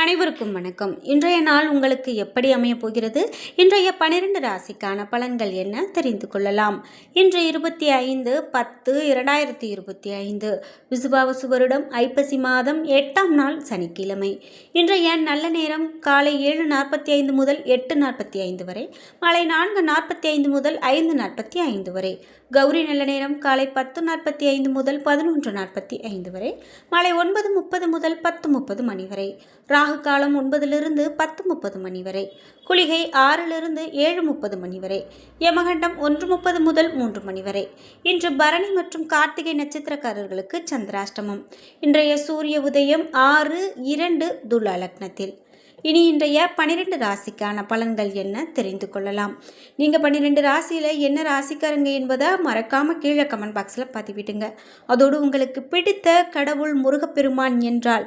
அனைவருக்கும் வணக்கம். இன்றைய நாள் உங்களுக்கு எப்படி அமையப் போகிறது? இன்றைய பனிரெண்டு ராசிக்கான பலன்கள் என்ன? தெரிந்து கொள்ளலாம். இன்று இருபத்தி ஐந்து பத்து இரண்டாயிரத்தி இருபத்தி ஐந்து. விசுபாவசு வருடம் ஐப்பசி மாதம் எட்டாம் நாள் சனிக்கிழமை. இன்றைய நல்ல நேரம் காலை ஏழு நாற்பத்தி ஐந்து முதல் எட்டு நாற்பத்தி ஐந்து வரை மாலை நான்கு நாற்பத்தி ஐந்து முதல் ஐந்து நாற்பத்தி ஐந்து வரை. கௌரி நல்ல நேரம் காலை பத்து நாற்பத்தி ஐந்து முதல் பதினொன்று நாற்பத்தி ஐந்து வரை மாலை ஒன்பது முப்பது முதல் பத்து முப்பது மணி வரை. ராகு காலம் ஒன்பதிலிருந்து பத்து முப்பது மணி வரை. குளிகை ஆறிலிருந்து ஏழு முப்பது மணி வரை. யமகண்டம் ஒன்று முப்பது முதல் மூன்று மணி வரை. இன்று பரணி மற்றும் கார்த்திகை நட்சத்திரக்காரர்களுக்கு சந்திராஷ்டமம். இன்றைய சூரிய உதயம் ஆறு இரண்டு துலா லக்னத்தில். இனி இன்றைய பன்னிரெண்டு ராசிக்கான பலன்கள் என்ன தெரிந்து கொள்ளலாம். நீங்கள் பன்னிரெண்டு ராசியில் என்ன ராசிக்காரங்க என்பதை மறக்காமல் கீழே கமெண்ட் பாக்ஸில் பதிவிடுங்க. அதோடு உங்களுக்கு பிடித்த கடவுள் முருகப்பெருமான் என்றால்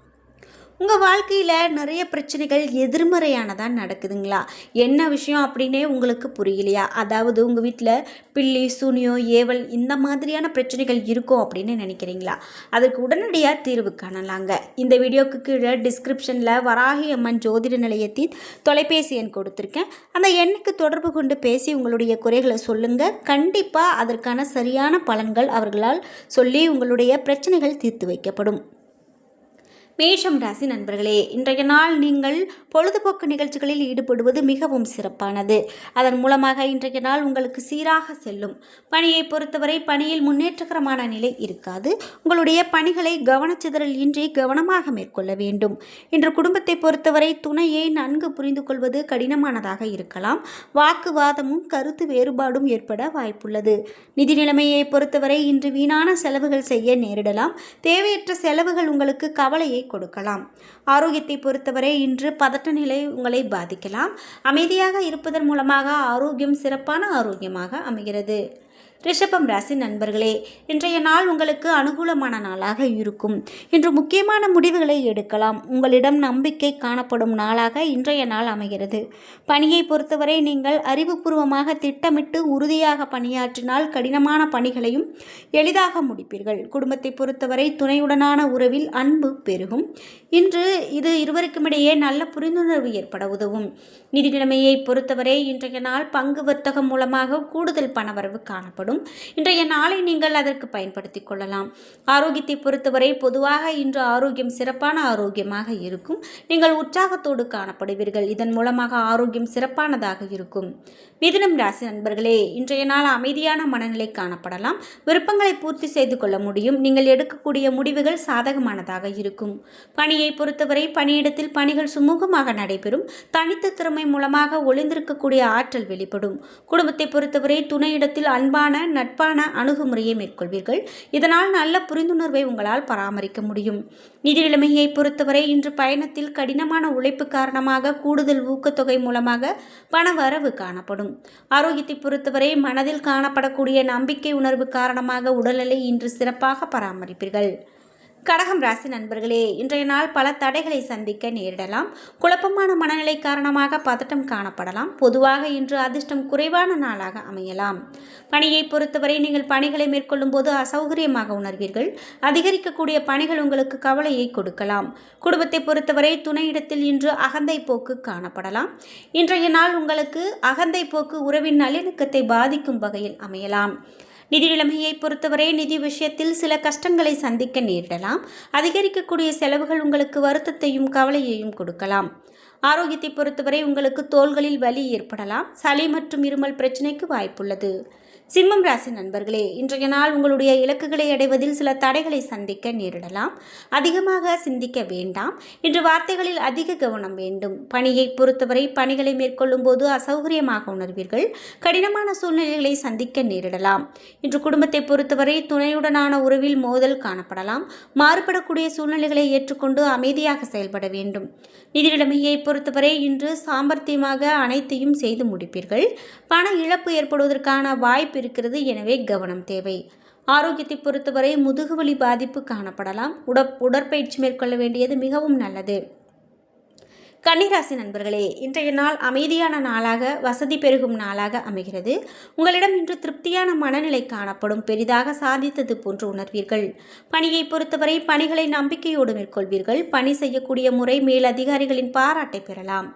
உங்கள் வாழ்க்கையில் நிறைய பிரச்சனைகள் எதிர்மறையானதாக நடக்குதுங்களா? என்ன விஷயம் அப்படின்னே உங்களுக்கு புரியலையா? அதாவது உங்கள் வீட்டில் பில்லி சூனியோ ஏவல் இந்த மாதிரியான பிரச்சனைகள் இருக்கும் அப்படின்னு நினைக்கிறீங்களா? அதற்கு உடனடியாக தீர்வு காணலாங்க. இந்த வீடியோக்கு கீழே டிஸ்கிரிப்ஷனில் வராகி அம்மன் ஜோதிட நிலையத்தின் தொலைபேசி எண் கொடுத்துருக்கேன். அந்த எண்ணுக்கு தொடர்பு கொண்டு பேசி உங்களுடைய குறைகளை சொல்லுங்கள் கண்டிப்பாக அதற்கான சரியான பலன்கள் அவர்களால் சொல்லி உங்களுடைய பிரச்சனைகள் தீர்த்து வைக்கப்படும். மேஷம் ராசி நண்பர்களே இன்றைய நாள் நீங்கள் பொழுதுபோக்கு நிகழ்ச்சிகளில் ஈடுபடுவது மிகவும் சிறப்பானது. அதன் மூலமாக இன்றைய நாள் உங்களுக்கு சீராக செல்லும். பணியை பொறுத்தவரை பணியில் முன்னேற்றகரமான நிலை இருக்காது. உங்களுடைய பணிகளை கவனச்சிதறல் இன்றி கவனமாக மேற்கொள்ள வேண்டும். இன்று குடும்பத்தை பொறுத்தவரை துணையை நன்கு புரிந்து கொள்வது கடினமானதாக இருக்கலாம். வாக்குவாதமும் கருத்து வேறுபாடும் ஏற்பட வாய்ப்புள்ளது. நிதி நிலைமையை பொறுத்தவரை இன்று வீணான செலவுகள் செய்ய நேரிடலாம். தேவையற்ற செலவுகள் உங்களுக்கு கவலையை கொடுக்கலாம். ஆரோக்கியத்தை பொறுத்தவரை இன்று பதட்ட நிலை உங்களை பாதிக்கலாம். அமைதியாக இருப்பதன் மூலமாக ஆரோக்கியம் சிறப்பான ஆரோக்கியமாக அமைகிறது. ரிஷபம் ராசி நண்பர்களே இன்றைய நாள் உங்களுக்கு அனுகூலமான நாளாக இருக்கும். இன்று முக்கியமான முடிவுகளை எடுக்கலாம். உங்களிடம் நம்பிக்கை காணப்படும் நாளாக இன்றைய நாள் அமைகிறது. பணியை பொறுத்தவரை நீங்கள் அறிவுபூர்வமாக திட்டமிட்டு உறுதியாக பணியாற்றினால் கடினமான பணிகளையும் எளிதாக முடிப்பீர்கள். குடும்பத்தை பொறுத்தவரை துணையுடனான உறவில் அன்பு பெருகும். இன்று இது இருவருக்குமிடையே நல்ல புரிந்துணர்வு ஏற்பட உதவும். நிதி நிலைமையை பொறுத்தவரை இன்றைய நாள் பங்கு வர்த்தகம் மூலமாக கூடுதல் பணவரவு காணப்படும். ஏற்படும். இன்றைய நாளை நீங்கள் அதற்கு பயன்படுத்திக் கொள்ளலாம். ஆரோக்கியத்தை பொறுத்தவரை பொதுவாக இன்று ஆரோக்கியம் சிறப்பான ஆரோக்கியமாக இருக்கும். நீங்கள் உற்சாகத்தோடு காணப்படுவீர்கள். இதன் மூலமாக ஆரோக்கியம் சிறப்பானதாக இருக்கும். மிதுனம் ராசி நண்பர்களே இன்றைய நாள் அமைதியான மனநிலை காணப்படலாம். விருப்பங்களை பூர்த்தி செய்து கொள்ள முடியும். நீங்கள் எடுக்கக்கூடிய முடிவுகள் சாதகமானதாக இருக்கும். பணியை பொறுத்தவரை பணியிடத்தில் பணிகள் சுமூகமாக நடைபெறும். தனித்த திறமை மூலமாக ஒளிந்திருக்கக்கூடிய ஆற்றல் வெளிப்படும். குடும்பத்தை பொறுத்தவரை துணையிடத்தில் அன்பான நட்பான அணுகுமுறையை மேற்கொள்வீர்கள். இதனால் நல்ல புரிந்துணர்வை உங்களால் பராமரிக்க முடியும். நிதி நிலைமையை பொறுத்தவரை இன்று பயணத்தில் கடினமான உழைப்பு காரணமாக கூடுதல் ஊக்கத்தொகை மூலமாக பண வரவு காணப்படும். ஆரோக்கியத்தை பொறுத்தவரை மனதில் காணப்படக்கூடிய நம்பிக்கை உணர்வு காரணமாக உடல்நிலை இன்று சிறப்பாக பராமரிப்பீர்கள். கடகம் ராசி நண்பர்களே இன்றைய நாள் பல தடைகளை சந்திக்க நேரிடலாம். குழப்பமான மனநிலை காரணமாக பதட்டம் காணப்படலாம். பொதுவாக இன்று அதிர்ஷ்டம் குறைவான நாளாக அமையலாம். பணியை பொறுத்தவரை நீங்கள் பணிகளை மேற்கொள்ளும் போது அசௌகரியமாக உணர்வீர்கள். அதிகரிக்கக்கூடிய பணிகள் உங்களுக்கு கவலையை கொடுக்கலாம். குடும்பத்தை பொறுத்தவரை துணையிடத்தில் இன்று அகந்தை போக்கு காணப்படலாம். இன்றைய நாள் உங்களுக்கு அகந்தை போக்கு உறவின் நல்லிணக்கத்தை பாதிக்கும் வகையில் அமையலாம். நிதி நிலைமையை பொறுத்தவரை நிதி விஷயத்தில் சில கஷ்டங்களை சந்திக்க நேரிடலாம். அதிகரிக்கக்கூடிய செலவுகள் உங்களுக்கு வருத்தத்தையும் கவலையையும் கொடுக்கலாம். ஆரோக்கியத்தை பொறுத்தவரை உங்களுக்கு தோள்களில் வலி ஏற்படலாம் சளி மற்றும் இருமல் பிரச்சனைக்கு வாய்ப்புள்ளது. சிம்மம் ராசி நண்பர்களே இன்றைய நாள் உங்களுடைய இலக்குகளை அடைவதில் சில தடைகளை சந்திக்க நேரிடலாம். அதிகமாக சிந்திக்க வேண்டாம். இன்று வார்த்தைகளில் அதிக கவனம் வேண்டும். பணியை பொறுத்தவரை பணிகளை மேற்கொள்ளும் போது அசௌகரியமாக உணர்வீர்கள். கடினமான சூழ்நிலைகளை சந்திக்க நேரிடலாம். இன்று குடும்பத்தை பொறுத்தவரை துணையுடனான உறவில் மோதல் காணப்படலாம். மாறுபடக்கூடிய சூழ்நிலைகளை ஏற்றுக்கொண்டு அமைதியாக செயல்பட வேண்டும். நிதி நிலைமையை பொறுத்தவரை இன்று சாமர்த்தியமாக அனைத்தையும் செய்து முடிப்பீர்கள். பண இழப்பு ஏற்படுவதற்கான வாய்ப்பு இருக்கிறது எனவே கவனம் தேவை. ஆரோக்கியத்தை பொறுத்தவரை முதுகுவலி பாதிப்பு காணப்படலாம். உட உடற்பயிற்சி மேற்கொள்ள வேண்டியது மிகவும் நல்லது. கன்னிராசி நண்பர்களே இன்றைய நாள் அமைதியான நாளாக வசதி பெருகும் நாளாக அமைகிறது. உங்களிடம் இன்று திருப்தியான மனநிலை காணப்படும் பெரிதாக சாதித்தது போன்று உணர்வீர்கள். பணியை பொறுத்தவரை பணிகளை நம்பிக்கையோடு மேற்கொள்வீர்கள். பணி செய்யக்கூடிய முறை மேல் அதிகாரிகளின் பாராட்டை பெறலாம்.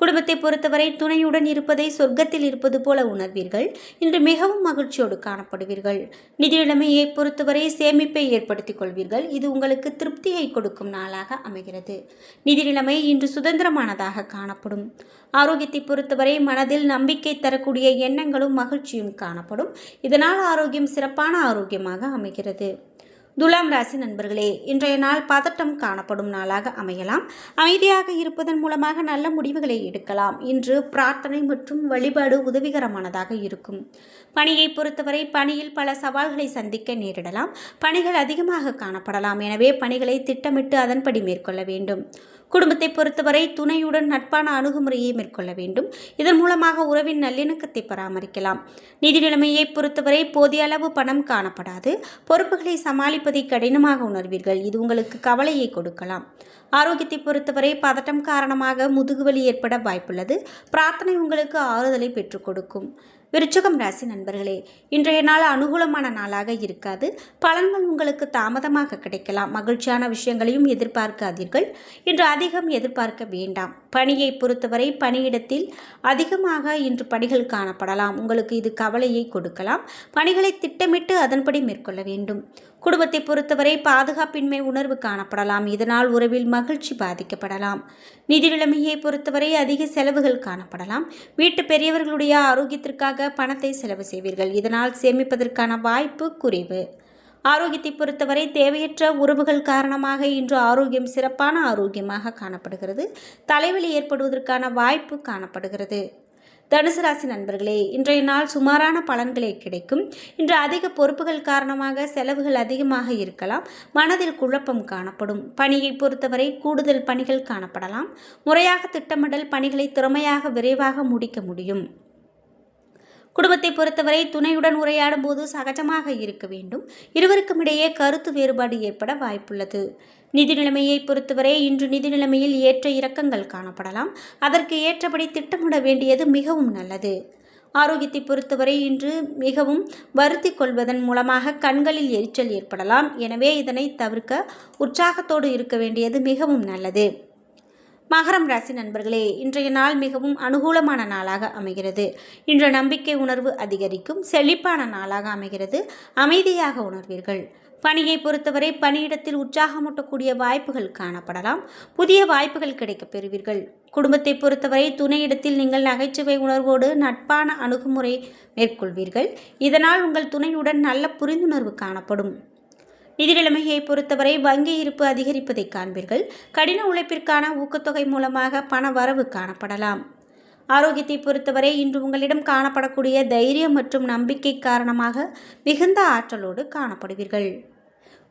குடும்பத்தை பொறுத்தவரை துணையுடன் இருப்பதை சொர்க்கத்தில் இருப்பது போல உணர்வீர்கள். இன்று மிகவும் மகிழ்ச்சியோடு காணப்படுவீர்கள். நிதி நிலைமையை பொறுத்தவரை சேமிப்பை ஏற்படுத்திக் கொள்வீர்கள். இது உங்களுக்கு திருப்தியை கொடுக்கும் நாளாக அமைகிறது. நிதி நிலைமை இன்று சுதந்திரமானதாக காணப்படும். ஆரோக்கியத்தை பொறுத்தவரை மனதில் நம்பிக்கை தரக்கூடிய எண்ணங்களும் மகிழ்ச்சியும் காணப்படும். இதனால் ஆரோக்கியம் சிறப்பான ஆரோக்கியமாக அமைகிறது. துலாம் ராசி நண்பர்களே இன்றைய நாள் பதட்டம் காணப்படும் நாளாக அமையலாம். அமைதியாக இருப்பதன் மூலமாக நல்ல முடிவுகளை எடுக்கலாம். இன்று பிரார்த்தனை மற்றும் வழிபாடு உதவிகரமானதாக இருக்கும். பணியை பொறுத்தவரை பணியில் பல சவால்களை சந்திக்க நேரிடலாம். பணிகள் அதிகமாக காணப்படலாம். எனவே பணிகளை திட்டமிட்டு அதன்படி மேற்கொள்ள வேண்டும். குடும்பத்தை பொறுத்தவரை துணையுடன் நட்பான அணுகுமுறையை மேற்கொள்ள வேண்டும். இதன் மூலமாக உறவின் நல்லிணக்கத்தை பராமரிக்கலாம். நிதி நிலைமையை பொறுத்தவரை போதிய அளவு பணம் காணப்படாது. பொறுப்புகளை சமாளிப்பதை கடினமாக உணர்வீர்கள். இது உங்களுக்கு கவலையை கொடுக்கலாம். ஆரோக்கியத்தை பொறுத்தவரை பதட்டம் காரணமாக முதுகுவலி ஏற்பட வாய்ப்புள்ளது. பிரார்த்தனை உங்களுக்கு ஆறுதலை பெற்றுக் கொடுக்கும். விருச்சகம் ராசி நண்பர்களே இன்றைய நாள் அனுகூலமான நாளாக இருக்காது. பலன்கள் உங்களுக்கு தாமதமாக கிடைக்கலாம். மகிழ்ச்சியான விஷயங்களையும் எதிர்பார்க்காதீர்கள். இன்று அதிகம் எதிர்பார்க்க வேண்டாம். பணியை பொறுத்தவரை பணியிடத்தில் அதிகமாக இன்று பணிகள் காணப்படலாம். உங்களுக்கு இது கவலையை கொடுக்கலாம். பணிகளை திட்டமிட்டு அதன்படி மேற்கொள்ள வேண்டும். குடும்பத்தை பொறுத்தவரை பாதுகாப்பின்மை உணர்வு காணப்படலாம். இதனால் உறவில் மகிழ்ச்சி பாதிக்கப்படலாம். நிதி நிலைமையை பொறுத்தவரை அதிக செலவுகள் காணப்படலாம். வீட்டு பெரியவர்களுடைய ஆரோக்கியத்திற்காக பணத்தை செலவு செய்வீர்கள். இதனால் சேமிப்பதற்கான வாய்ப்பு குறைவு. ஆரோக்கியத்தை பொறுத்தவரை தேவையற்ற உறவுகள் காரணமாக இன்று ஆரோக்கியம் சிறப்பான ஆரோக்கியமாக காணப்படுகிறது. தலைவலி ஏற்படுவதற்கான வாய்ப்பு காணப்படுகிறது. தனுசு ராசி நண்பர்களே இன்றைய நாள் சுமாரான பலன்களே கிடைக்கும். இன்று அதிக பொறுப்புகள் காரணமாக செலவுகள் அதிகமாக இருக்கலாம். மனதில் குழப்பம் காணப்படும். பணியை பொறுத்தவரை கூடுதல் பணிகள் காணப்படலாம். முறையாக திட்டமிடல் பணிகளை திறமையாக விரைவாக முடிக்க முடியும். குடும்பத்தை பொறுத்தவரை துணையுடன் உரையாடும் போது சகஜமாக இருக்க வேண்டும். இருவருக்கும் இடையே கருத்து வேறுபாடு ஏற்பட வாய்ப்புள்ளது. நிதி நிலைமையை பொறுத்தவரை இன்று நிதி நிலைமையில் ஏற்ற இறக்கங்கள் காணப்படலாம். அதற்கு ஏற்றபடி திட்டமிட வேண்டியது மிகவும் நல்லது. ஆரோக்கியத்தை பொறுத்தவரை இன்று மிகவும் வருத்தி கொள்வதன் மூலமாக கண்களில் எரிச்சல் ஏற்படலாம். எனவே இதனை தவிர்க்க உற்சாகத்தோடு இருக்க வேண்டியது மிகவும் நல்லது. மகரம் ராசி நண்பர்களே இன்றைய நாள் மிகவும் அனுகூலமான நாளாக அமைகிறது. இன்று நம்பிக்கை உணர்வு அதிகரிக்கும் செழிப்பான நாளாக அமைகிறது. அமைதியாக உணர்வீர்கள். பணியை பொறுத்தவரை பணியிடத்தில் உற்சாகமூட்டக்கூடிய வாய்ப்புகள் காணப்படலாம். புதிய வாய்ப்புகள் கிடைக்கப் பெறுவீர்கள். குடும்பத்தை பொறுத்தவரை துணையிடத்தில் நீங்கள் நகைச்சுவை உணர்வோடு நட்பான அணுகுமுறை மேற்கொள்வீர்கள். இதனால் உங்கள் துணையுடன் நல்ல புரிந்துணர்வு காணப்படும். நிதி நிலைமையை பொறுத்தவரை வங்கி இருப்பு அதிகரிப்பதை காண்பீர்கள். கடின உழைப்பிற்கான ஊக்கத்தொகை மூலமாக பண வரவு காணப்படலாம். ஆரோக்கியத்தை பொறுத்தவரை இன்று உங்களிடம் காணப்படக்கூடிய தைரியம் மற்றும் நம்பிக்கை காரணமாக மிகுந்த ஆற்றலோடு காணப்படுவீர்கள்.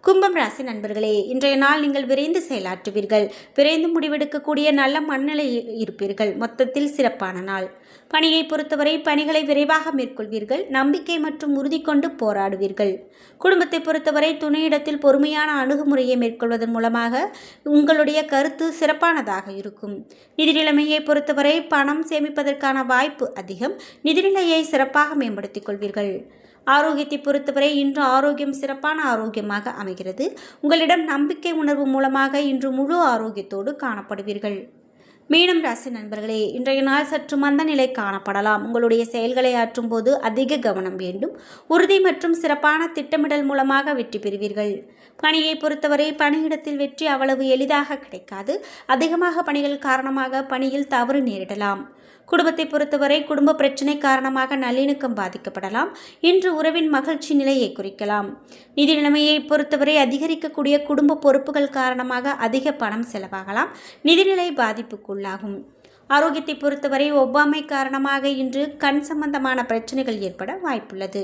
கும்பம் ராசி நண்பர்களே இன்றைய நாள் நீங்கள் விரைந்து செயலாற்றுவீர்கள். விரைந்து முடிவெடுக்கக்கூடிய நல்ல மனநிலை இருப்பீர்கள். மொத்தத்தில் சிறப்பான நாள். பணியை பொறுத்தவரை பணிகளை விரைவாக மேற்கொள்வீர்கள். நம்பிக்கை மற்றும் உறுதி கொண்டு போராடுவீர்கள். குடும்பத்தை பொறுத்தவரை துணையிடத்தில் பொறுமையான அணுகுமுறையை மேற்கொள்வதன் மூலமாக உங்களுடைய கருத்து சிறப்பானதாக இருக்கும். நிதிநிலைமையை பொறுத்தவரை பணம் சேமிப்பதற்கான வாய்ப்பு அதிகம். நிதிநிலையை சிறப்பாக மேம்படுத்திக் கொள்வீர்கள். ஆரோக்கியத்தை பொறுத்தவரை இன்று ஆரோக்கியம் சிறப்பான ஆரோக்கியமாக அமைகிறது. உங்களிடம் நம்பிக்கை உணர்வு மூலமாக இன்று முழு ஆரோக்கியத்தோடு காணப்படுவீர்கள். மீனம் ராசி நண்பர்களே இன்றைய நாள் சற்று மந்த நிலை காணப்படலாம். உங்களுடைய செயல்களை ஆற்றும் போது அதிக கவனம் வேண்டும். உறுதி மற்றும் சிறப்பான திட்டமிடல் மூலமாக வெற்றி பெறுவீர்கள். பணியை பொறுத்தவரை பணியிடத்தில் வெற்றி அவ்வளவு எளிதாக கிடைக்காது. அதிகமாக பணிகள் காரணமாக பணியில் தவறு நேரிடலாம். குடும்பத்தை பொறுத்தவரை குடும்ப பிரச்சனை காரணமாக நல்லிணக்கம் பாதிக்கப்படலாம். இன்று உறவின் மகிழ்ச்சி நிலையை குறிக்கலாம். நிதி நிலைமையை பொறுத்தவரை அதிகரிக்கக்கூடிய குடும்ப பொறுப்புகள் காரணமாக அதிக பணம் செலவாகலாம். நிதிநிலை பாதிப்புக்குள்ளாகும். ஆரோக்கியத்தை பொறுத்தவரை ஒவ்வாமை காரணமாக இன்று கண் சம்பந்தமான பிரச்சனைகள் ஏற்பட வாய்ப்புள்ளது.